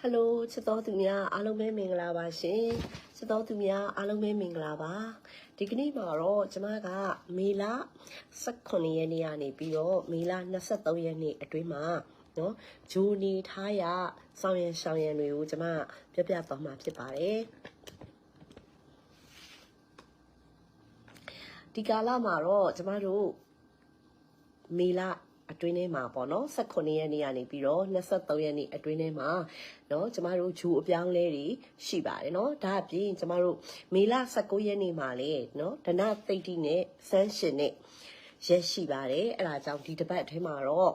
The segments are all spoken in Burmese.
ဟယ်လိုချစ်တော်သူများအားလုံးပဲမင်္ဂလာပါရှင်ချစ်တော်သူများအားလုံးပဲမင်္ဂလာပါဒီကနေ့မှာတော့ကျမကမေလ18ရက်နေ့ကနေပြီးတော့မေလ23ရက်နေ့အတွင်းမှာနော်ဂျိုနေထားရဆောင်ရန်ရှောင်ရန်တွေကိုကျမပြပြသွားမှာဖြစ်ပါတယ်ဒီကာလမှာတော့ကျမတို့မေလအတွင်းထဲမှာပေါ့နော်18ရက်နေ့ကနေပြီးတော့23ရက်နေ့အတွင်းထဲမှာ နော်ကျမတို့ဂျူအပြောင်းလဲတွေရှိပါတယ်နော်ဒါအပြင်ကျမတို့မေလ19ရက်နေ့မှာလေနော်ဒနသိတိနဲ့ဆန်းရှင်နဲ့ရက်ရှိပါတယ်အဲ့ဒါကြောင့်ဒီတစ်ပတ်ထဲမှာတော့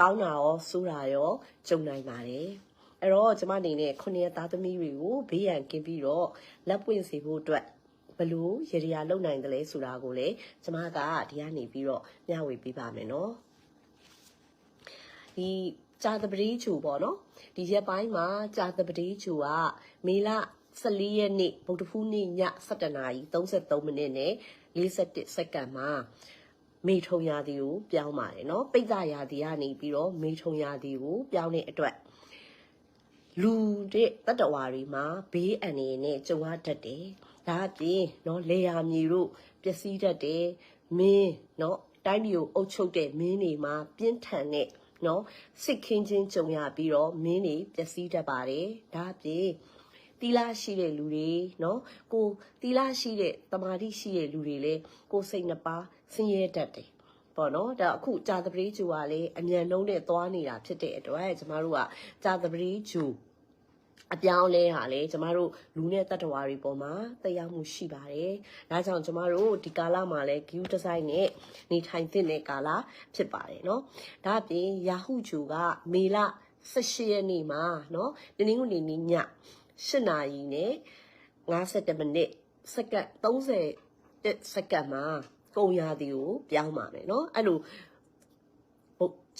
ကောင်းတာရောဆိုးတာရောကြုံနိုင်ပါတယ်အဲ့တော့ကျမအနေနဲ့ခုနှစ်သားသမီးတွေကိုဘေးရန်ကင်းပြီးတော့လက်ပွင့်စေဖို့အတွက်ဘလို့ရေဒီယာလုံနိုင်တယ်လဲဆိုတာကိုလည်းကျမကဒီကနေပြီးတော့မျှဝေပေးပါမယ်နော်ဒီ ကြာသပတေးချူပေါ့နော်ဒီရက်ပိုင်းမှာကြာသပတေးချူကမေလ14ရက်နေ့ဗုဒ္ဓဖူးနေ့ည7:33မိနစ်နဲ့47စက္ကန့်မှာမေထုံရာသီကိုပြောင်းပါတယ်เนาะပိတ်သရာသီကနေပြီးတော့မေထုံရာသီကိုပြောင်းတဲ့အတွက်လူတဲ့တတ္တဝါတွေမှာဘေးအန္တရာယ်နဲ့ကြုံရတတ်တယ်ဒါအပြင်เนาะလေယာမြေတို့ပျက်စီးတတ်တယ်မင်းเนาะတိုင်းပြည်ကိုအုပ်ချုပ်တဲ့မင်းတွေမှာပြင်းထန်တဲ့ နော်စိတ်ခင်းချင်းကြုံရပြီးတော့မင်းတွေပျက်စီးတတ်ပါတယ်ဒါအပြင်တီလာရှိတဲ့လူတွေနော်ကိုတီလာရှိတဲ့တမာတိရှိတဲ့လူတွေလည်းကိုစိတ်နှပါဆင်းရဲတတ်တယ်ပေါ့နော်ဒါအခုကြာသပတေးဂျူကလည်းအမြန်နှုံးနဲ့သွားနေတာဖြစ်တဲ့အတွက်ကျမတို့ကကြာသပတေးဂျူ အပြောင်းလဲဟာလေကျမတို့လူနဲ့တတ္တဝါတွေပေါ်မှာသက်ရောက်မှုရှိပါတယ်။ဒါကြောင့်ကျမတို့ဒီကာလမှာလည်း GU ဒီဇိုင်းနဲ့နေထိုင်သင့်တဲ့ကာလဖြစ်ပါတယ်နော်။ဒါ့အပြင် Yahoo ဂျူကမေလ18ရက်နေ့မှာနော်တင်းငွေနေနေ့ည7နာရီနဲ့52မိနစ်စက္ကန့်30စက္ကန့်မှာကုန်ရာသီကိုပြောင်းပါမယ်နော်။အဲ့လို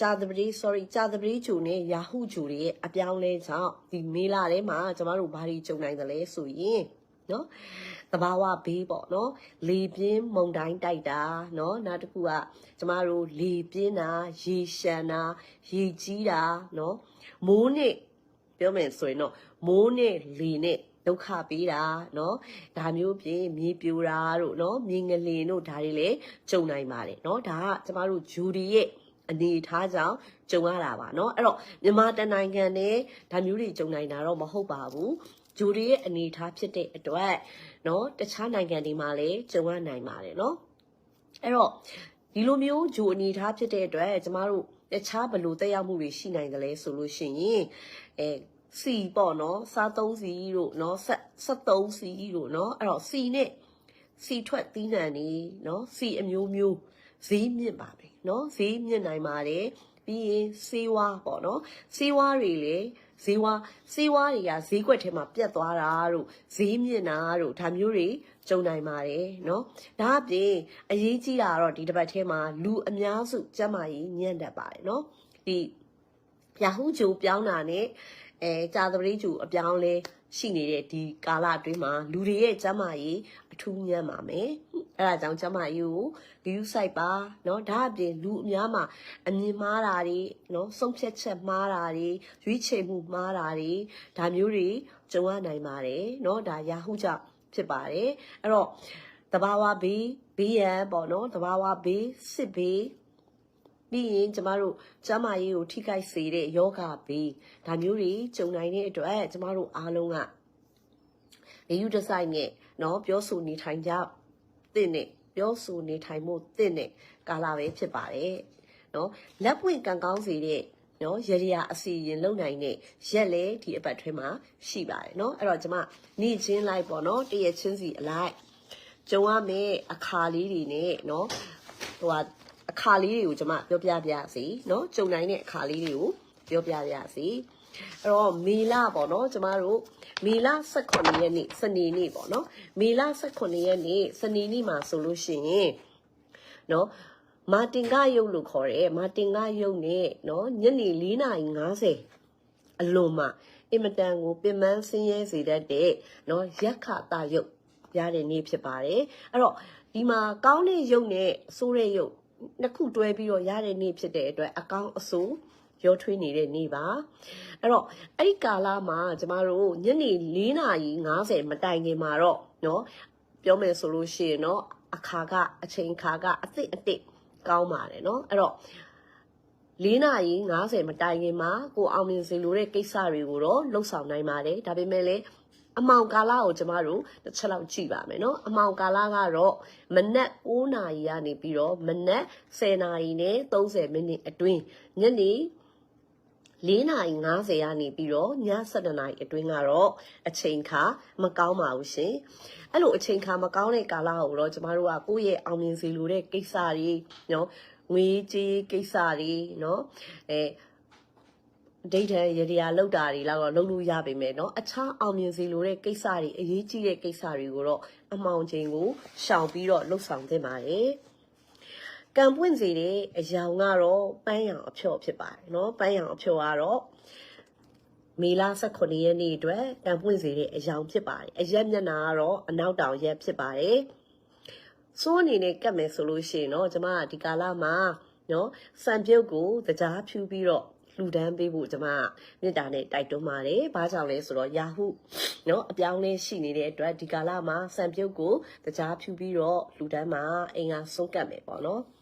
ဟုတ်ဂျာသပတိ sorry ဂျာသပတိဂျူနဲ့ Yahoo ဂျူတွေရဲ့အပြောင်းလဲကြောင့်ဒီမေလာထဲမှာကျမတို့ဘာတွေကြုံနိုင်သလဲဆိုရင်နော်တဘာဝဘေးပေါ့နော်လေပြင်းမုန်တိုင်းတိုက်တာနော်နောက်တစ်ခုကကျမတို့လေပြင်းတာရေရှမ်းတာရေကြီးတာနော်မိုးနဲ့ပြောမယ်ဆိုရင်တော့မိုးနဲ့လေနဲ့ဒုက္ခပေးတာเนาะဒါမျိုးပြင်မြေပြိုတာတို့เนาะမြေငလင်တို့ဒါတွေလည်းကြုံနိုင်ပါတယ်เนาะဒါကကျမတို့ဂျူဒီရဲ့ အနေထားကြောင့်ကြုံရတာပါเนาะအဲ့တော့မြန်မာတနိုင်ငံနဲ့ဒါမျိုးတွေကြုံနိုင်တာတော့မဟုတ်ပါဘူးဂျူဒီရဲ့အနေထားဖြစ်တဲ့အတွက်เนาะတခြားနိုင်ငံတွေမှာလည်းကြုံရနိုင်ပါတယ်เนาะအဲ့တော့ဒီလိုမျိုးဂျူအနေထားဖြစ်တဲ့အတွက်ကျမတို့တခြားဘယ်လိုတက်ရောက်မှုတွေရှိနိုင်တယ်လဲဆိုလို့ရှိရင်အဲစီပေါ့နော်စားသုံးစီတို့နော်ဆက်ဆက်သုံးစီတို့နော်အဲ့တော့စီနဲ့စီထွက်သီးနှံနေနော်စီအမျိုးမျိုး ဈေးမြင့်ပါပဲနော်ဈေးမြင့်နိုင်ပါတယ်ပြီးရင်စေးဝါပေါ့နော်စေးဝါတွေလေဈေးဝါစေးဝါတွေကဈေးကွက်ထဲမှာပြတ်သွားတာတို့ဈေးမြင့်တာတို့ဒါမျိုးတွေကြုံနိုင်ပါတယ်เนาะဒါအပြင်အရေးကြီးတာကတော့ဒီတစ်ပတ်ထဲမှာလူအများစုကျန်းမာရေးညံ့တတ်ပါတယ်เนาะဒီရာဟုဂျိုပြောင်းတာနဲ့အဲကြာသပတေးဂျိုအပြောင်းလဲရှိနေတဲ့ဒီကာလအတွင်းမှာလူတွေရဲ့ကျန်းမာရေး အထူးညံ့ပါမယ်အဲဒါကြောင့်ကျန်းမာရေးကို view site ပါเนาะဒါအပြင်လူအများမှာအမြင်မှားတာတွေเนาะဆုံးဖြတ်ချက်မှားတာတွေရွေးချယ်မှုမှားတာတွေဒါမျိုးတွေကြုံရနိုင်ပါတယ်เนาะဒါ Yahoo ကြောင့်ဖြစ်ပါတယ်အဲ့တော့တဘာဝဘေးဘေးရန်ပေါ့နော်တဘာဝဘေးစစ်ဘေးပြီးရင်ကျမတို့ကျမရေးကိုထိခိုက်စေတဲ့ယောဂဘေးဒါမျိုးတွေကြုံနိုင်တဲ့အတွက်ကျမတို့အားလုံးက ဂယုတဆိုင်နဲ့နော်ပြောဆိုနေထိုင်ကြသင့်နဲ့ပြောဆိုနေထိုင်မှုသင့်တဲ့ကာလပဲဖြစ်ပါတယ်နော်လက်ပွင့်ကံကောင်းစေတဲ့နော်ရရအစီရင်လုံနိုင်တဲ့ရက်လဲဒီအပတ်ထွဲမှာရှိပါတယ်နော်အဲ့တော့ကျွန်မနေချင်းလိုက်ပေါ့နော်တရချင်းစီအလိုက်ကြုံရမယ့်အခါလေးတွေနဲ့နော်ဟိုဟာအခါလေးတွေကိုကျွန်မပြောပြပြစီနော်ကြုံနိုင်တဲ့အခါလေးတွေကိုပြောပြပြစီ အဲ့တော့မေလပေါ့နော်ကျမတို့မေလ18ရက်နေ့စနေနေ့ပေါ့နော်မေလ18ရက်နေ့စနေနေ့မှာဆိုလို့ရှိရင်နော်မာတင်ကရုပ်လို့ခေါ်တယ်မာတင်ကရုပ်နဲ့နော်ညနေ4:50အလွန်မှာအင်မတန်ကိုပင်ပန်းဆင်းရဲစေတတ်တဲ့နော်ရက်ခတာရုပ်ရတဲ့နေ့ဖြစ်ပါတယ်အဲ့တော့ဒီမှာကောင်းတဲ့ရုပ်နဲ့ဆိုးတဲ့ရုပ်နှစ်ခုတွဲပြီးတော့ရတဲ့နေ့ဖြစ်တဲ့အတွက်အကောင်းအဆိုး ရောထွေးနေတဲ့နေ့ပါအဲ့တော့အဲ့ဒီကာလမှာကျမတို့ညနေ4နာရီ50မတိုင်ခင်မှာတော့เนาะပြောမယ်ဆိုလို့ရှိရင်เนาะအခါကအချိန်ခါကအစ်စ်အစ်ကောင်းပါတယ်เนาะအဲ့တော့၄နာရီ50မတိုင်ခင်မှာကိုအောင်မြင်စေလိုတဲ့ကိစ္စတွေကိုတော့လှုပ်ဆောင်နိုင်ပါတယ်ဒါပေမဲ့လည်းအမောင်ကာလကိုကျမတို့တစ်ချက်လောက်ကြည့်ပါမယ်เนาะအမောင်ကာလကတော့မနက်9နာရီကနေပြီးတော့မနက်10နာရီနဲ့30မိနစ်အတွင်းညနေ 4နာရီ50ကနေပြီးတော့ည7နာရီအတွင်းကတော့အချိန်ခါမကောင်းပါဘူးရှင်အဲ့လိုအချိန်ခါမကောင်းတဲ့ကာလကိုတော့ကျမတို့ကကိုယ့်ရဲ့အောင်မြင်စေလိုတဲ့ကိစ္စတွေနော်ငွေကြေးကိစ္စတွေနော်အဲဒိဋ္ဌံရတရားလောက်တာတွေလောက်တော့လုပ်လို့ရပါမယ်เนาะအခြားအောင်မြင်စေလိုတဲ့ကိစ္စတွေအရေးကြီးတဲ့ကိစ္စတွေကိုတော့အမောင်ချိန်ကိုရှောင်ပြီးတော့လှုပ်ဆောင်သင့်ပါတယ် ကံပွင့်စေတဲ့အယောင်ကတော့ပန်းရောင်အဖျော့ဖြစ်ပါတယ်เนาะပန်းရောင်အဖျော့ကတော့မေလ18ရက်နေ့အတွက်ကံပွင့်စေတဲ့အယောင်ဖြစ်ပါတယ်အရက်မျက်နှာကတော့အနောက်တောင်ရက်ဖြစ်ပါတယ်စိုးအနေနဲ့ကတ်မယ်ဆိုလို့ရှိရင်เนาะကျမကဒီကာလမှာเนาะစံပြုတ်ကိုတကြားဖြူပြီးတော့လှူဒန်းပေးဖို့ကျမမေတ္တာနဲ့တိုက်တွန်းပါတယ်။ဘာကြောင့်လဲဆိုတော့ယာဟုเนาะအပြောင်းလဲရှိနေတဲ့အတွက်ဒီကာလမှာစံပြုတ်ကိုတကြားဖြူပြီးတော့လှူဒန်းမှာအင်္ဂါဆုံးကတ်မယ်ပေါ့နော်။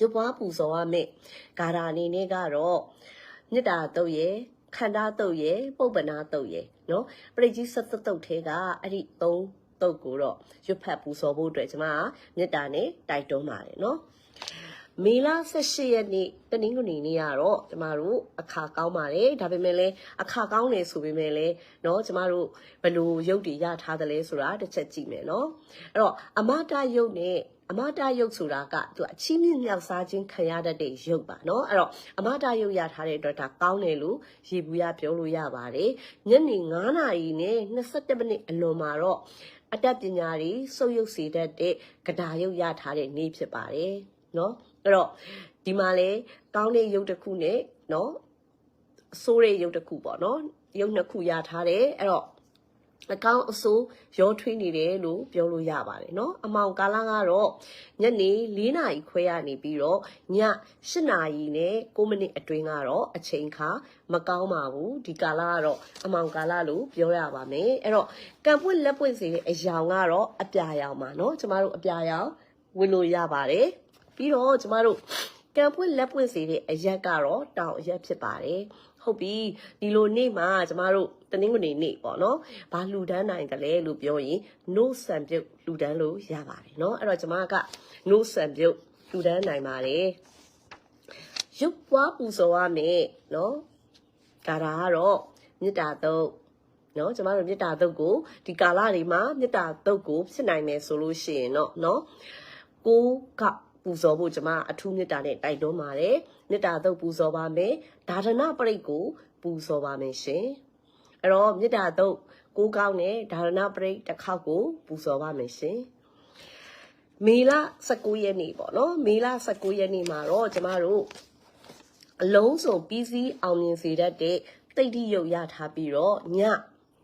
ရုပ်ပွားပူဇော်ရမယ်။ဂါရာအနေနဲ့ကတော့မေတ္တာတုတ်ရဲ့ခန္ဓာတုတ်ရဲ့ပုပ္ပနာတုတ်ရဲ့เนาะပရိကြီးဆက်သက်တုတ်ထဲကအဲ့ဒီ၃တုတ်ကိုတော့ရွတ်ဖတ်ပူဇော်ဖို့အတွက်ကျမကမေတ္တာနဲ့တိုက်တွန်းပါတယ်เนาะမေလ18ရက်နေ့တနင်္ဂနွေနေ့ကတော့ကျမတို့အခါကောင်းပါတယ်ဒါပေမဲ့လည်းအခါကောင်းတယ်ဆိုပေမဲ့လည်းเนาะကျမတို့ဘယ်လိုရုပ်တွေရထားသလဲဆိုတာတစ်ချက်ကြည့်မယ်เนาะအဲ့တော့အမတာရုပ်နဲ့ အမတာရုပ်ဆိုတာကသူအချင်းမြင့်မြောက်စားခြင်းခံရတတ်တဲ့ရုပ်ပါเนาะအဲ့တော့အမတာရုပ်ရထားတဲ့အတွက်ဒါကောင်းတယ်လို့ရေဘူးရပြောလို့ရပါတယ်ညနေ9နာရီနဲ့21မိနစ်အလွန်မှာတော့အတတ်ပညာတွေစုပ်ယုပ်စေတတ်တဲ့ကဒါရုပ်ရထားတဲ့နေ့ဖြစ်ပါတယ်เนาะအဲ့တော့ဒီမှာလေကောင်းတဲ့ရုပ်တစ်ခုနဲ့เนาะအဆိုးတဲ့ရုပ်တစ်ခုပေါ့เนาะရုပ်နှစ်ခုရထားတယ်အဲ့တော့အကော င့်အဆိုးရောထွေးနေတယ်လို့ပြောလို့ရပါတယ်เนาะအမောင်ကာလကတော့ညနေ၄နာရီခွဲရနေပြီးတော့ည၈နာရီနဲ့9မိနစ်အတွင်းကတော့အချိန်ခါမကောင်းပါဘူးဒီကာလကတော့အမောင်ကာလလို့ပြောရပါမယ်အဲ့တော့ကံပွင့်လက်ပွင့်စေတဲ့အယောင်ကတော့အပြာရောင်ပါเนาะကျမတို့အပြာရောင်ဝင်လို့ရပါတယ်ပြီးတော့ကျမတို့ကံပွင့်လက်ပွင့်စေတဲ့အရက်ကတော့တောင်အရက်ဖြစ်ပါတယ် ဟုတ်ပြီဒီလိုနေ့မှာကျမတို့တနင်္ဂနွေနေ့ပေါ့နော်ဘာလှူဒန်းနိုင်ကြလဲလို့ပြောရင် no ဆံပြုတ်လှူဒန်းလို့ရပါတယ်เนาะအဲ့တော့ကျမက no ဆံပြုတ်လှူဒန်းနိုင်ပါတယ်ရုပ်ပွားပူဇော်ရမယ်เนาะဒါကတော့မေတ္တာတုတ်နော်ကျမတို့မေတ္တာတုတ်ကိုဒီကာလတွေမှာမေတ္တာတုတ်ကိုဖြစ်နိုင်မယ်ဆိုလို့ရှိရင်တော့နော်ကိုကပူဇော်ဖို့ကျမအထူးမေတ္တာနဲ့တိုက်တွန်းပါတယ် မေတ္တာတုတ်ပူဇော်ပါမယ်ဒါဒနာပရိတ်ကိုပူဇော်ပါမယ်ရှင်အဲ့တော့မေတ္တာတုတ်ကိုကောင်းတဲ့ဒါရဏပရိတ်တစ်ခေါက်ကိုပူဇော်ပါမယ်ရှင်မေလ19ရက်နေ့ပေါ့နော်မေလ19ရက်နေ့မှာတော့ကျမတို့အလုံးစုံပြီးစီးအောင်မြင်စေတတ်တဲ့တိတ်တိရုပ်ရထားပြီးတော့ည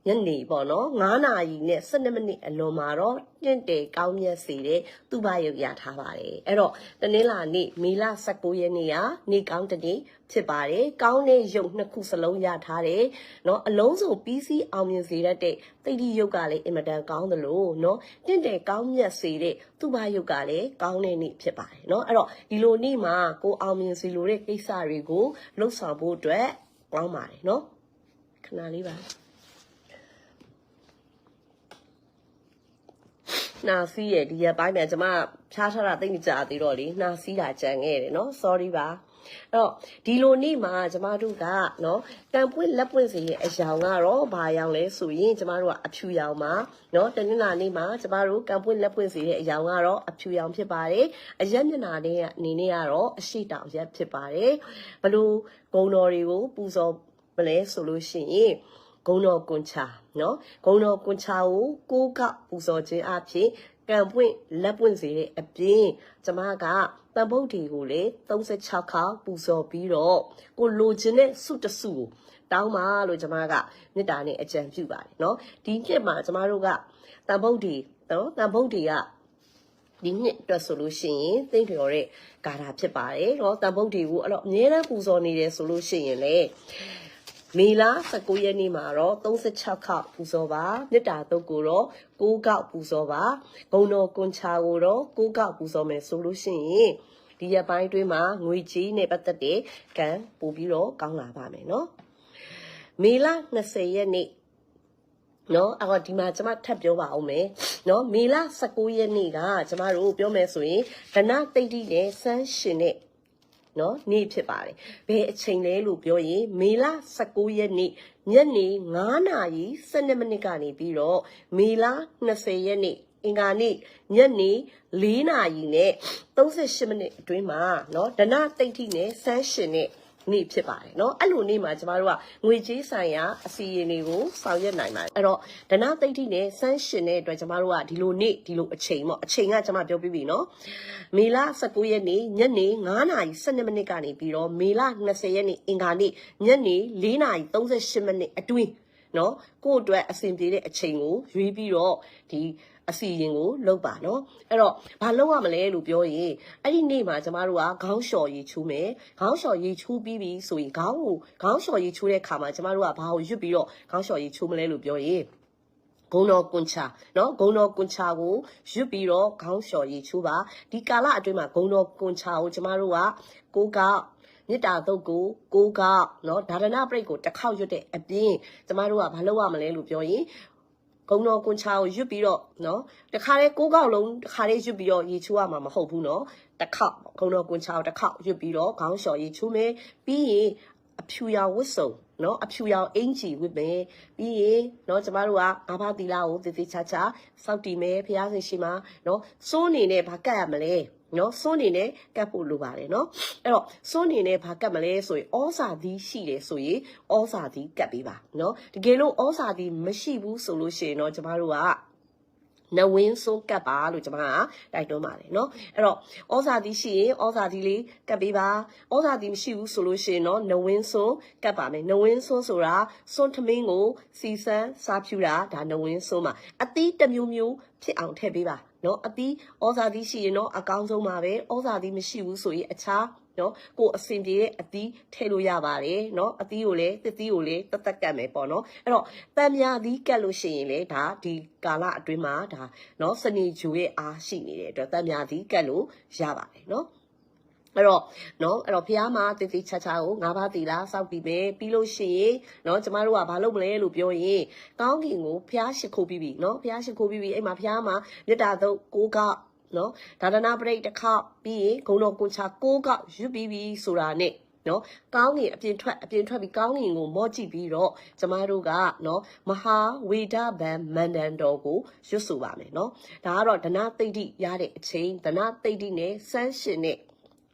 ညနေပေါ့နော်9နာရီနဲ့12မိနစ်အလွန်မှာတော့တင့်တယ်ကောင်းမြတ်စေတဲ့သူ့ဘရုပ်ရထားပါတယ်အဲ့တော့တနင်္လာနေ့မေလ19ရက်နေ့ကနေကောင်းတနေ့ဖြစ်ပါတယ်ကောင်းတဲ့ရုပ်နှစ်ခုစလုံးရထားတယ်เนาะအလုံးစုံပြီးစီးအောင်မြင်စေတတ်တဲ့တိတ်တိရုပ်ကလည်းအင်မတန်ကောင်းသလိုเนาะတင့်တယ်ကောင်းမြတ်စေတဲ့သူ့ဘရုပ်ကလည်းကောင်းတဲ့နေ့ဖြစ်ပါတယ်เนาะအဲ့တော့ဒီလိုနေ့မှာကိုအောင်မြင်စေလိုတဲ့ကိစ္စတွေကိုလှုပ်ဆောင်ဖို့အတွက်ကောင်းပါတယ်เนาะခဏလေးပါ နှာစီးရဲ့ဒီရက်ပိုင်းမှာကျမဖြားထားတာသိမကြသေးတော့လေနှာစီးတာကြံခဲ့တယ်နော် sorry ပါအဲ့တော့ဒီလိုနေ့မှာကျမတို့ကနော်တန်ပွင့်လက်ပွင့်စီရဲ့အယောင်ကတော့ဘာရောင်လဲဆိုရင်ကျမတို့ကအဖြူရောင်ပါနော်တနင်္လာနေ့မှာကျမတို့ကံပွင့်လက်ပွင့်စီရဲ့အယောင်ကတော့အဖြူရောင်ဖြစ်ပါတယ်အရက်မျက်နှာနဲ့အနေနဲ့ကတော့အရှိတောင်ရက်ဖြစ်ပါတယ်ဘလို့ဂုံတော်တွေကိုပူဇော်မလဲဆိုလို့ရှိရင် ဂုံတော်ကွန်ချာနော်ဂုံတော်ကွန်ချာကိုကိုကပူဇော်ခြင်းအဖြစ်ကံပွင့်လက်ပွင့်စေတဲ့အပြင်ကျမကတန်ဖုတ်တီကိုလေ36ခါပူဇော်ပြီးတော့ကိုလိုချင်တဲ့စုတစုကိုတောင်းပါလို့ကျမကမေတ္တာနဲ့အကြံပြုပါတယ်နော်ဒီနှစ်မှာကျမတို့ကတန်ဖုတ်တီနော်တန်ဖုတ်တီကဒီနှစ်အတွက်ဆိုလို့ရှိရင်သိမ့်တော်တဲ့ဂါထာဖြစ်ပါတယ်နော်တန်ဖုတ်တီကိုအဲ့တော့အမြဲတမ်းပူဇော်နေတယ်ဆိုလို့ရှိရင်လေ မေလ19ရက်နေ့မှာတော့36ခေါက်ပူဇော်ပါမြစ်တာတုတ်ကိုတော့6ခေါက်ပူဇော်ပါဂုံတော်ကွန်ချာကိုတော့6ခေါက်ပူဇော်မယ်ဆိုလို့ရှိရင်ဒီရပိုင်းတွင်းမှာငွေကြီးနဲ့ပတ်သက်တဲ့ကံပို့ပြီးတော့ကောင်းလာပါမယ်နော်မေလ20ရက်နေ့နော်အဲ့တော့ဒီမှာကျွန်မထပ်ပြောပါအောင်မယ်နော်မေလ19ရက်နေ့ကကျွန်မတို့ပြောမယ်ဆိုရင်ဒဏ္ဍတိတ်တိနဲ့စမ်းရှင်နဲ့ နော်နေ့ဖြစ်ပါတယ်ဘယ်အချိန်လဲလို့ပြောရင်မေလ19ရက်နေ့ညနေ9နာရီ12မိနစ်ကနေပြီးတော့မေလ20ရက်နေ့အင်္ဂါနေ့ညနေ4နာရီနဲ့38မိနစ်အတွင်းမှာเนาะဒနတိတ်ထိနဲ့ဆန်းရှင်နဲ့ နေ့ဖြစ်ပါတယ်เนาะအဲ့လိုနေ့မှာကျမတို့ကငွေကြေးဆိုင်ရာအစီအရင်တွေကိုဆောင်ရွက်နိုင်ပါတယ်အဲ့တော့ဒနတိတ်ထိနဲ့ဆန်းရှင်တဲ့အတွက်ကျမတို့ကဒီလိုနေ့ဒီလိုအချိန်ပေါ့အချိန်ကကျမပြောပြပြီเนาะမေလ19ရက်နေ့ညနေ9နာရီ12မိနစ်ကနေပြီးတော့မေလ20ရက်နေ့အင်္ဂါနေ့ညနေ4နာရီ38မိနစ်အတွင်းเนาะကိုယ့်အတွက်အဆင်ပြေတဲ့အချိန်ကိုရွေးပြီးတော့ဒီ အစီရင်ကိုလုပ်ပါနော်အဲ့တော့ဘာလုပ်ရမလဲလို့ပြောရင်အဲ့ဒီနေ့မှာကျမတို့ကခေါင်းလျှော်ရည်ချိုးမယ်ခေါင်းလျှော်ရည်ချိုးပြီးပြီဆိုရင်ခေါင်းကိုခေါင်းလျှော်ရည်ချိုးတဲ့ခါမှာကျမတို့ကဘာကိုရွတ်ပြီးတော့ခေါင်းလျှော်ရည်ချိုးမလဲလို့ပြောရင်ဂုံတော်ကွန်ချာเนาะဂုံတော်ကွန်ချာကိုရွတ်ပြီးတော့ခေါင်းလျှော်ရည်ချိုးပါဒီကာလအတွင်းမှာဂုံတော်ကွန်ချာကိုကျမတို့ကကိုကမေတ္တာတုတ်ကိုကိုကเนาะဒါရဏပရိတ်ကိုတစ်ခေါက်ရွတ်တဲ့အပြင်ကျမတို့ကဘာလုပ်ရမလဲလို့ပြောရင် ဂုံတော်ကွန်ချာကိုရွတ်ပြီးတော့နော်တခါလေကိုးကောက်လုံးတခါလေရွတ်ပြီးတော့ရေချိုးရမှာမဟုတ်ဘူးနော်တစ်ခေါက်ဂုံတော်ကွန်ချာကိုတစ်ခေါက်ရွတ်ပြီးတော့ခေါင်းလျှော်ရေချိုးမယ်ပြီးရင်အဖြူရောင်ဝတ်စုံနော်အဖြူရောင်အင်ကြီးဝတ်မယ်ပြီးရင်နော်ကျမတို့ကငါးပါးသီလကိုသေသေးချာချာစောင့်တည်မယ်ဖះဆင်ရှိမှာနော်စိုးနေနဲ့ဘာကတ်ရမလဲ နော်စွန်းနေနဲ့ကတ်ဖို့လိုပါတယ်နော်အဲ့တော့စွန်းနေနဲ့ဘာကတ်မလဲဆိုရင်ဩစာသီးရှိတယ်ဆိုရင်ဩစာသီးကတ်ပေးပါနော်တကယ်လို့ဩစာသီးမရှိဘူးဆိုလို့ရှိရင်တော့ကျမတို့ကနဝင်းစွန်းကတ်ပါလို့ကျွန်မကတိုက်တွန်းပါတယ်เนาะအဲ့တော့ဩဇာတိရှိရင်ဩဇာတိလေးကတ်ပေးပါဩဇာတိမရှိဘူးဆိုလို့ရှိရင်เนาะနဝင်းစွန်းကတ်ပါမယ်နဝင်းစွန်းဆိုတာစွန်းထမင်းကိုစီစမ်းစားဖြူတာဒါနဝင်းစွန်းပါအသီးတစ်မျိုးမျိုးဖြစ်အောင်ထည့်ပေးပါ နော်အသီးဩဇာသီးရှိရင်တော့အကောင်းဆုံးပါပဲဩဇာသီးမရှိဘူးဆိုရင်အခြားနော်ကိုအစင်ပြေတဲ့အသီးထည့်လို့ရပါတယ်နော်အသီးကိုလည်းတစ်သီးကိုလည်းတက်တက်ကတ်မယ်ပေါ့နော်အဲ့တော့တန်မြာသီးကတ်လို့ရှိရင်လည်းဒါဒီကာလအတွင်းမှာဒါနော်စနေဂျိုရဲ့အားရှိနေတဲ့အတွက်တန်မြာသီးကတ်လို့ရပါတယ်နော် အဲ့တော့နော်အဲ့တော့ဖះမှာတည်တည်ချာချာကိုငါးပါးတီလာစောက်ပြီးပဲပြီးလို့ရှိရင်နော်ကျမတို့ကဘာလုပ်မလဲလို့ပြောရင်ကောင်းကင်ကိုဖះရှိခိုးပြီးပြီနော်ဖះရှိခိုးပြီးပြီအဲ့မှာဖះမှာမေတ္တာသုတ်ကိုကနော်ဒါဒနာပရိတ်တစ်ခေါက်ပြီးရင်ဂုံတော်ကွန်ချာကိုကရွတ်ပြီးပြီဆိုတာနဲ့နော်ကောင်းငင်အပြင်ထွက်အပြင်ထွက်ပြီးကောင်းငင်ကိုမော့ကြည့်ပြီးတော့ကျမတို့ကနော်မဟာဝေဒဗံမန္တန်တော်ကိုရွတ်ဆိုပါမယ်နော်ဒါကတော့ဒနာသိတိရတဲ့အချိန်ဒနာသိတိနဲ့စမ်းရှင်တဲ့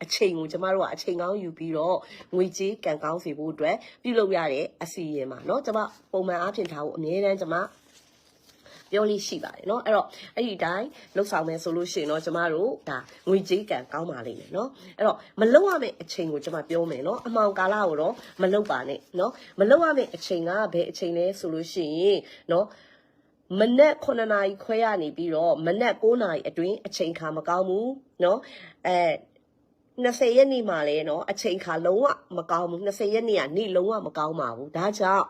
အချိန်ကိုကျမတို့ကအချိန်ကောင်းယူပြီးတော့ငွေကြေးကံကောင်းစေဖို့အတွက်ပြုလုပ်ရတဲ့အစီအရင်ပါเนาะကျမပုံမှန်အားဖြင့်ထားဖို့အမြဲတမ်းကျမပြောလို့ရှိပါတယ်เนาะအဲ့တော့အဲ့ဒီတိုင်းလှုပ်ဆောင်မယ်ဆိုလို့ရှိရင်တော့ကျမတို့ဒါငွေကြေးကံကောင်းပါလိမ့်မယ်เนาะအဲ့တော့မလုံရမယ့်အချိန်ကိုကျမပြောမယ်เนาะအမှောင်ကာလကိုတော့မလုံပါနဲ့เนาะမလုံရမယ့်အချိန်ကဘယ်အချိန်လဲဆိုလို့ရှိရင်เนาะမနက်9နာရီခွဲရနေပြီးတော့မနက်9နာရီအတွင်းအချိန်ခါမကောင်းဘူးเนาะအဲ 20ရက်နေ့မှာလဲเนาะအချိန်ခါလုံးဝမကောင်းဘူး20ရက်နေ့ကနေ့လုံးဝမကောင်းပါဘူးဒါကြောင့်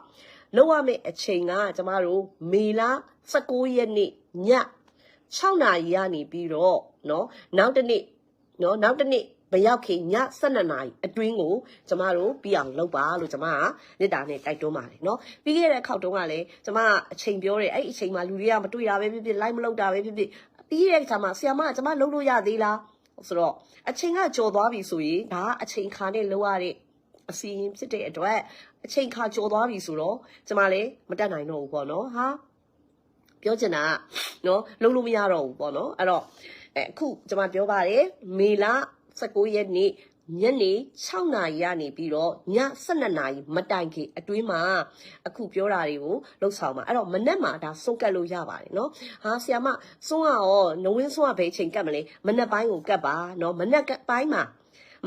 လောက်ရမယ့်အချိန်ကကျမတို့မေလ19ရက်နေ့ည6နာရီကနေပြီးတော့เนาะနောက်တစ်နေ့เนาะနောက်တစ်နေ့မရောက်ခင်ည12နာရီအတွင်းကိုကျမတို့ပြီးအောင်လုပ်ပါလို့ကျမကမေတ္တာနဲ့တိုက်တွန်းပါတယ်เนาะပြီးခဲ့တဲ့ခေါက်တုန်းကလည်းကျမကအချိန်ပြောတယ်အဲ့ဒီအချိန်မှာလူတွေကမတွေ့တာပဲဖြစ်ဖြစ် live မလုပ်တာပဲဖြစ်ဖြစ်ပြီးတဲ့အခါမှာဆီယမကကျမလုပ်လို့ရသေးလား ဆိုတော့အချိန်ကကြော်သွားပြီဆိုရင်ဒါကအချိန်ခါနဲ့လောက်ရတဲ့အစီရင်ဖြစ်တဲ့အတွက်အချိန်ခါကြော်သွားပြီဆိုတော့ကျမလည်းမတက်နိုင်တော့ဘူးပေါ့နော်ဟာပြောချင်တာကနော်လုံးလို့မရတော့ဘူးပေါ့နော်အဲ့တော့အဲအခုကျမပြောပါတယ်မေလ19ရက်နေ့ ညနေ6နာရီကနေပြီးတော့ည12နာရီမတိုင်ခင်အတွင်းမှာအခုပြောတာတွေကိုလှုပ်ဆောင်ပါအဲ့တော့မနေ့မှာဒါဆုံးကတ်လို့ရပါတယ်နော်ဟာဆရာမဆုံးကရောနဝင်းဆုံးကဘယ်အချိန်ကတ်မလဲမနေ့ပိုင်းကိုကတ်ပါနော်မနေ့ပိုင်းမှာ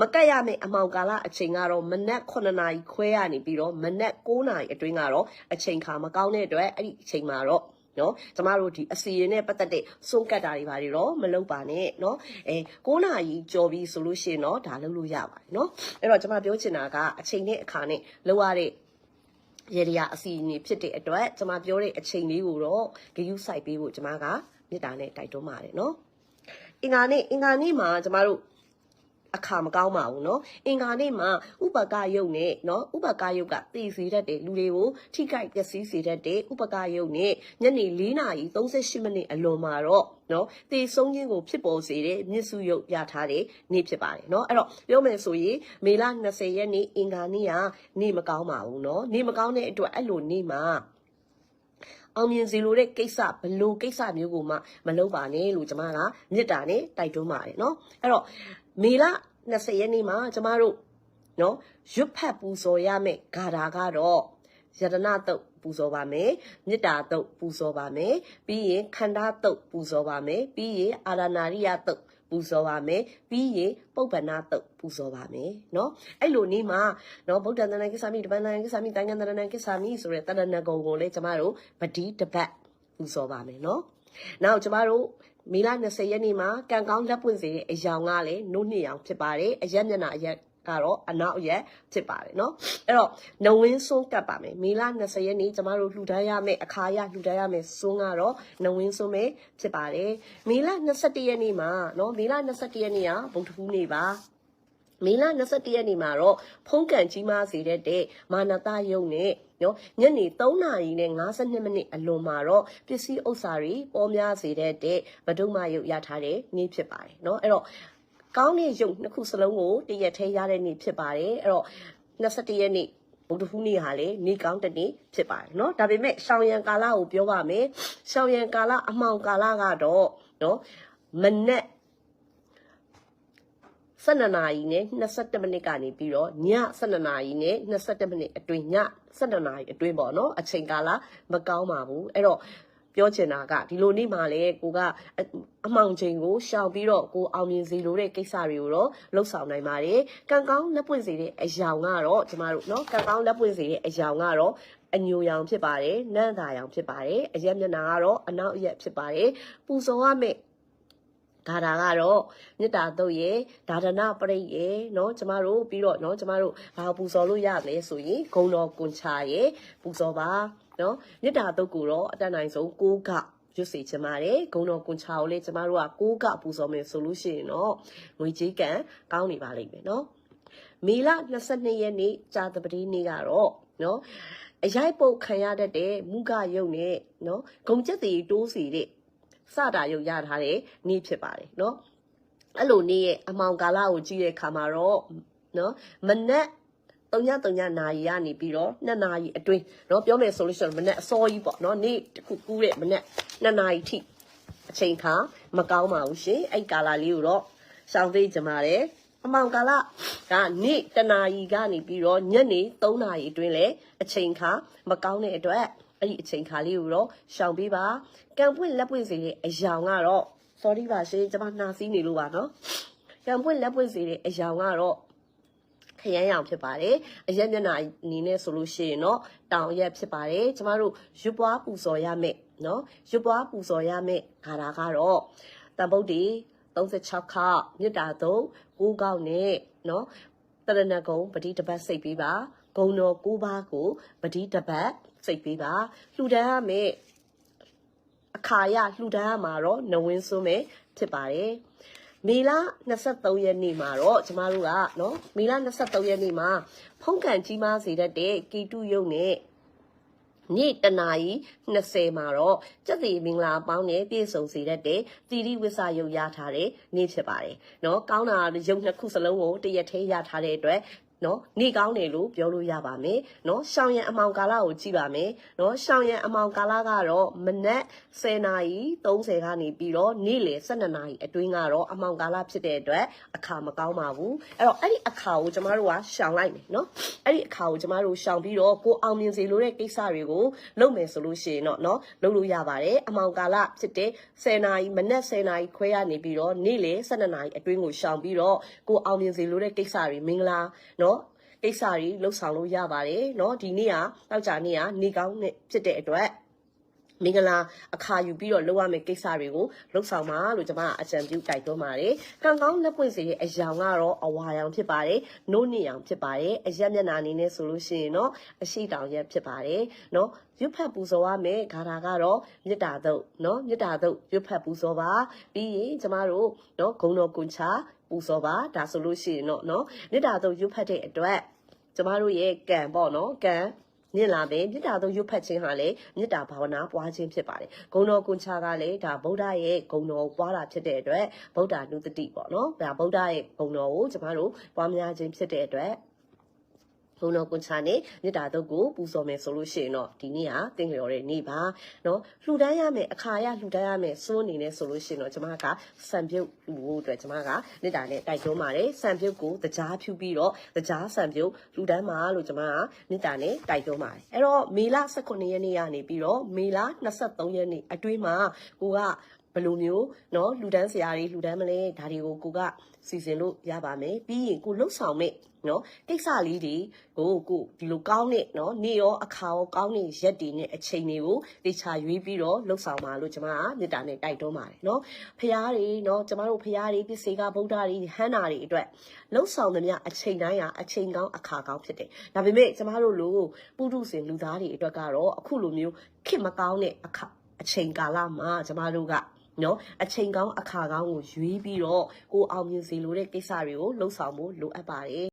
မကတ်ရမယ့်အမောင်ကာလအချိန်ကတော့မနက်9နာရီခွဲရနေပြီးတော့မနက်9နာရီအတွင်းကတော့အချိန်ခါမကောင်းတဲ့အတွက်အဲ့ဒီအချိန်မှာတော့ နော်ကျမတို့ဒီအစီရင်နဲ့ပတ်သက်တဲ့စွန့်ကတ်တာတွေဘာတွေတော့မလုပ်ပါနဲ့နော်အဲ9နာရီကြော်ပြီးဆိုလို့ရှိရင်တော့ဒါလုပ်လို့ရပါတယ်နော်အဲ့တော့ကျမပြောချင်တာကအချိန်နဲ့အခါနဲ့လောက်ရတဲ့ရေဒီယာအစီအစဉ်ဖြစ်တဲ့အတွက်ကျမပြောတဲ့အချိန်လေးကိုတော့ဂရုစိုက်ပေးဖို့ကျမကမေတ္တာနဲ့တိုက်တွန်းပါတယ်နော်အင်္ဂါနေ့အင်္ဂါနေ့မှာကျမတို့ အခါမကောင်းပါဘူးเนาะအင်္ဂါနေ့မှာဥပကယုတ်နဲ့เนาะဥပကယုတ်ကတည်စေတတ်တဲ့လူတွေကိုထိခိုက်ပျက်စီးစေတတ်တဲ့ဥပကယုတ်နဲ့ညနေ4နာရီ38မိနစ်အလွန်မှာတော့เนาะတည်ဆုံးခြင်းကိုဖြစ်ပေါ်စေတဲ့မြစ်စုယုတ်ပြထားတဲ့နေ့ဖြစ်ပါတယ်เนาะအဲ့တော့ပြောမယ်ဆိုရင်မေလ20ရက်နေ့အင်္ဂါနေ့ကနေ့မကောင်းပါဘူးเนาะနေ့မကောင်းတဲ့အတွက်အဲ့လိုနေ့မှာအောင်မြင်စီလိုတဲ့ကိစ္စဘလို့ကိစ္စမျိုးကိုမှမလုပ်ပါနဲ့လို့ကျွန်မကမေတ္တာနဲ့တိုက်တွန်းပါတယ်เนาะအဲ့တော့ မေလ20ရက်နေ့မှာကျမတို့နော်ရွတ်ဖတ်ပူဇော်ရမယ့်ဂါထာကတော့ယတနာတုတ်ပူဇော်ပါမယ်မေတ္တာတုတ်ပူဇော်ပါမယ်ပြီးရင်ခန္ဓာတုတ်ပူဇော်ပါမယ်ပြီးရင်အာရဏရိယတုတ်ပူဇော်ပါမယ်ပြီးရင်ပုပ္ပနာတုတ်ပူဇော်ပါမယ်เนาะအဲ့လိုနေ့မှာเนาะဗုဒ္ဓတဏ္ဍကိစ္ဆာမိတပန္နကိစ္ဆာမိတန်ခန္တရဏကိစ္ဆာမိဆိုတဲ့တဏ္ဍနကုံကိုလည်းကျမတို့ပတိတပတ်ပူဇော်ပါမယ်เนาะနောက်ကျမတို့ မေလ20ရက်နေ့မှာကံကောင်းလက်ပွင့်စေတဲ့အယောင်ကလည်းနို့နှစ်ယောင်ဖြစ်ပါတယ်အရက်မျက်နှာအရက်ကတော့အနောက်ရက်ဖြစ်ပါတယ်เนาะအဲ့တော့နဝင်းစွန်းကတ်ပါမယ်မေလ20ရက်နေ့ကျမတို့လှူဒန်းရမယ့်အခါရလှူဒန်းရမယ့်စွန်းကတော့နဝင်းစွန်းပဲဖြစ်ပါတယ်မေလ21ရက်နေ့မှာเนาะမေလ21ရက်နေ့ကဗုဒ္ဓဟူးနေ့ပါ မေလ21ရက်နေ့မှာတော့ဖုံးကန်ကြီးမားစေတဲ့မာနတယုံနဲ့နော်ညနေ3နာရီနဲ့52မိနစ်အလွန်မှာတော့ပစ္စည်းဥစ္စာတွေပေါ်များစေတဲ့ဗဒုမယုတ်ရထားတဲ့နေ့ဖြစ်ပါတယ်နော်အဲ့တော့ကောင်းတဲ့ယုတ်နှစ်ခုစလုံးကိုတရက်ထဲရတဲ့နေ့ဖြစ်ပါတယ်အဲ့တော့21ရက်နေ့ဗုဒ္ဓဟူးနေ့ဟာလေနေကောင်းတဲ့နေ့ဖြစ်ပါတယ်เนาะဒါပေမဲ့ရှောင်းရံကာလကိုပြောပါမယ်ရှောင်းရံကာလအမှောင်ကာလကတော့เนาะမနက် 12နာရီနဲ့22မိနစ်ကနေပြီးတော့ည12နာရီနဲ့22မိနစ်အတွင်းည12နာရီအတွင်းပေါ့နော်အချိန်ကာလမကောင်းပါဘူးအဲ့တော့ပြောချင်တာကဒီလိုနေ့မှာလေကိုကအမှောင်ချိန်ကိုရှောင်ပြီးတော့ကိုအောင်မြင်စေလိုတဲ့ကိစ္စတွေကိုတော့လှုပ်ဆောင်နိုင်ပါတယ်။ကံကောင်းလက်ပွင့်စေတဲ့အရာကတော့ကျမတို့နော်ကံကောင်းလက်ပွင့်စေတဲ့အရာကတော့အညိုရောင်ဖြစ်ပါတယ်။နန့်သာရောင်ဖြစ်ပါတယ်။အရက်မျက်နှာကတော့အနောက်အရက်ဖြစ်ပါတယ်။ပူဇော်ရမယ့် ဒါတာကတော့မေတ္တာတုတ်ရဲ့ဒါဒနာပရိတ်ရဲ့เนาะကျမတို့ပြီးတော့เนาะကျမတို့ဘာပူဇော်လို့ရလဲဆိုရင်ဂုံတော်ကွန်ချာရဲ့ပူဇော်ပါเนาะမေတ္တာတုတ်ကိုတော့အတတ်နိုင်ဆုံးကိုးကရွတ်စေချင်ပါတယ်ဂုံတော်ကွန်ချာကိုလေကျမတို့ကကိုးကပူဇော်မယ်ဆိုလို့ရှိရင်တော့ငွေကြေးကံကောင်းနေပါလိမ့်မယ်เนาะမေလ22ရက်နေ့ကြာသပတေးနေ့ကတော့เนาะအရိုက်ပုတ်ခံရတတ်တဲ့မုကယုံနဲ့เนาะဂုံချက်တီတိုးစီတဲ့ စတာရုပ်ရထားတဲ့နေ့ဖြစ်ပါတယ်เนาะအဲ့လိုနေ့ရဲ့အမောင်ကာလကိုကြည့်တဲ့အခါမှာတော့เนาะမနက်3ည3ညနာရီကနေပြီးတော့2နာရီအတွင်းเนาะပြောမယ်ဆိုလို့ရှိရင်မနက်အစောကြီးပေါ့เนาะနေ့တစ်ခုကူးတဲ့မနက်2နာရီထိအချိန်ခါမကောင်းပါဘူးရှင်အဲ့ကာလလေးကိုတော့ရှောင်သိကြပါတယ်အမောင်ကာလကနေ့တနာရီကနေပြီးတော့ညနေ3နာရီအတွင်းလဲအချိန်ခါမကောင်းတဲ့အတွက် အဲ့ဒီအချိန်ခါလေးကိုတော့ရှောင်ပေးပါကံပွင့်လက်ပွင့်စေတဲ့အယောင်ကတော့ sorry ပါရှင်ကျွန်မနှာစီးနေလို့ပါနော်ကံပွင့်လက်ပွင့်စေတဲ့အယောင်ကတော့ခရမ်းရောင်ဖြစ်ပါတယ်အရက်မျက်နှာအနေနဲ့ဆိုလို့ရှိရင်တော့တောင်ရက်ဖြစ်ပါတယ်ကျမတို့ရွပွားပူဇော်ရမယ်နော်ရွပွားပူဇော်ရမယ်ခါတာကတော့တန်ပုတ်တီ36ခမြစ်တာသုံး9ကောက်နဲ့နော်တရဏဂုံပတိတပတ်စိတ်ပေးပါဂုံတော်9ပါးကိုပတိတပတ် စိတ်ပေးပါလှူဒန်းရမယ်အခါရလှူဒန်းရမှာတော့နဝင်းစွန်းပဲဖြစ်ပါတယ်မေလ23ရက်နေ့မှာတော့ကျမတို့ကနော်မေလ23ရက်နေ့မှာဖုံးကန်ကြီးမားစေတတ်တဲ့ကီတုယုံနဲ့နေ့တနာရီ20မှာတော့ကျက်စီမင်္ဂလာပေါင်းနဲ့ပြည့်စုံစေတတ်တဲ့သီရိဝစ္စရုပ်ရထားတဲ့နေ့ဖြစ်ပါတယ်။နော်ကောင်းတာရုပ်နှစ်ခုစလုံးကိုတရက်သေးရထားတဲ့အတွက် နော်နေကောင်းတယ်လို့ပြောလို့ရပါမယ်နော်ရှောင်းရံအမောင်ကာလကိုကြည့်ပါမယ်နော်ရှောင်းရံအမောင်ကာလကတော့မနက်10နာရီ30ကနေပြီးတော့နေ့လယ်12နာရီအတွင်းကတော့အမောင်ကာလဖြစ်တဲ့အတွက်အခါမကောင်းပါဘူးအဲ့တော့အဲ့ဒီအခါကိုကျမတို့ကရှောင်လိုက်မယ်နော်အဲ့ဒီအခါကိုကျမတို့ရှောင်ပြီးတော့ကိုအောင်မြင်စေလိုတဲ့ကိစ္စတွေကိုလုပ်မယ်ဆိုလို့ရှိရင်တော့နော်လုပ်လို့ရပါတယ်အမောင်ကာလဖြစ်တဲ့10နာရီမနက်10နာရီခွဲရနေပြီးတော့နေ့လယ်12နာရီအတွင်းကိုရှောင်ပြီးတော့ကိုအောင်မြင်စေလိုတဲ့ကိစ္စတွေမင်္ဂလာနော် ကိစ္စတွေလှုပ်ဆောင်လို့ရပါတယ်เนาะဒီနေ့ကတောက်ကြနေ့ကနေကောင်းနဲ့ဖြစ်တဲ့အတွက် မင်္ဂလာအခါယူပြီးတော့လုပ်ရမယ့်ကိစ္စတွေကိုလှုပ်ဆောင်ပါလို့ကျွန်မကအကြံပြုတိုက်တွန်းပါတယ်။ကံကောင်းလက်ပွင့်စေတဲ့အယောင်ကတော့အဝါရောင်ဖြစ်ပါတယ်။နို့နှစ်ရောင်ဖြစ်ပါတယ်။အရက်မျက်နှာအနေနဲ့ဆိုလို့ရှိရင်တော့အရှိတောင်ရက်ဖြစ်ပါတယ်။နော်ရွတ်ဖက်ပူဇော်ရမယ်ဂါထာကတော့မေတ္တာတုတ်နော်မေတ္တာတုတ်ရွတ်ဖက်ပူဇော်ပါပြီးရင်ကျမတို့နော်ဂုံတော်ကွန်ချာပူဇော်ပါဒါဆိုလို့ရှိရင်တော့နော်မေတ္တာတုတ်ရွတ်ဖက်တဲ့အတွက် ကျမတို့ရဲ့ကံပေါ့နော်ကံမြင့်လာပဲမေတ္တာတို့ရွတ်ဖတ်ခြင်းဟာလေမေတ္တာဘာဝနာပွားခြင်းဖြစ်ပါတယ်ဂုဏ်တော်ကွန်ချာကလည်းဒါဗုဒ္ဓရဲ့ဂုဏ်တော်ပွားတာဖြစ်တဲ့အတွက်ဗုဒ္ဓနုတတိပေါ့နော်ဒါဗုဒ္ဓရဲ့ဂုဏ်တော်ကိုကျမတို့ပွားများခြင်းဖြစ်တဲ့အတွက် ဘုံတော်ကွန်ချာနဲ့မေတ္တာတုတ်ကိုပူဇော်မယ်ဆိုလို့ရှိရင်တော့ဒီနေ့ဟာသင်လျော်တဲ့နေ့ပါเนาะလှူဒန်းရမယ်အခါရလှူဒန်းရမယ်စိုးအနေနဲ့ဆိုလို့ရှိရင်တော့ကျမကစံပြုတ်လှူဖို့အတွက်ကျမကမေတ္တာနဲ့တိုက်တွန်းပါတယ်စံပြုတ်ကိုတကြားဖြူပြီးတော့တကြားစံပြုတ်လှူဒန်းပါလို့ကျမကမေတ္တာနဲ့တိုက်တွန်းပါတယ်အဲ့တော့မေလ18ရက်နေ့ကနေပြီးတော့မေလ23ရက်နေ့အတွင်းမှာကိုကဘယ်လိုမျိုးเนาะလူတန်းဆရာတွေလူတန်းမလဲဒါတွေကိုကိုကစီစဉ်လို့ရပါမယ်ပြီးရင်ကိုလှုပ်ဆောင်မဲ့ နော်ကိစ္စလေးတွေကိုကိုဒီလိုကောင်းတဲ့နော်နေရောအခါရောကောင်းတဲ့ရက်တွေနဲ့အချိန်တွေကိုတေချာရွေးပြီးတော့လှုပ်ဆောင်ပါလို့ကျွန်မကမေတ္တာနဲ့တိုက်တွန်းပါတယ်နော်ဖရားတွေနော်ကျွန်မတို့ဖရားတွေပစ္စေကဗုဒ္ဓတွေဟန္တာတွေအတွက်လှုပ်ဆောင်သမျှအချိန်တိုင်းဟာအချိန်ကောင်းအခါကောင်းဖြစ်တယ်ဒါပေမဲ့ကျွန်မတို့လိုပုထုဇဉ်လူသားတွေအတွက်ကတော့အခုလိုမျိုးခင်မကောင်းတဲ့အခါအချိန်ကာလမှာကျွန်မတို့ကနော်အချိန်ကောင်းအခါကောင်းကိုရွေးပြီးတော့ကိုအောင်မြင်စေလိုတဲ့ကိစ္စတွေကိုလှုပ်ဆောင်ဖို့လိုအပ်ပါတယ်